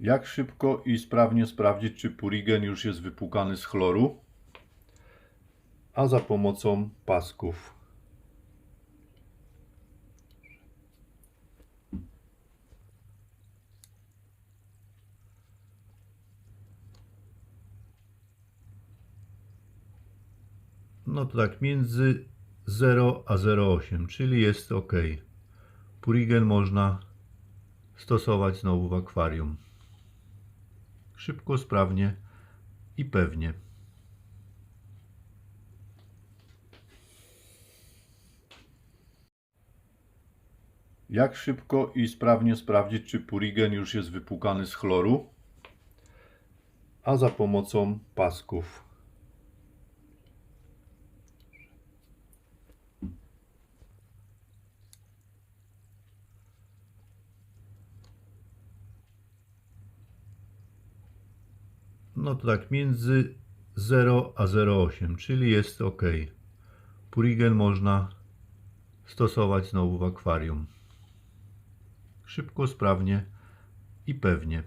Jak szybko i sprawnie sprawdzić, czy purigen już jest wypłukany z chloru? A za pomocą pasków. No to tak między 0 a 0,8, czyli jest ok. Purigen można stosować znowu w akwarium. Szybko, sprawnie i pewnie. Jak szybko i sprawnie sprawdzić, czy purigen już jest wypłukany z chloru? A za pomocą pasków. No to tak między 0 a 0,8, czyli jest ok. Purigen można stosować znowu w akwarium. Szybko, sprawnie i pewnie.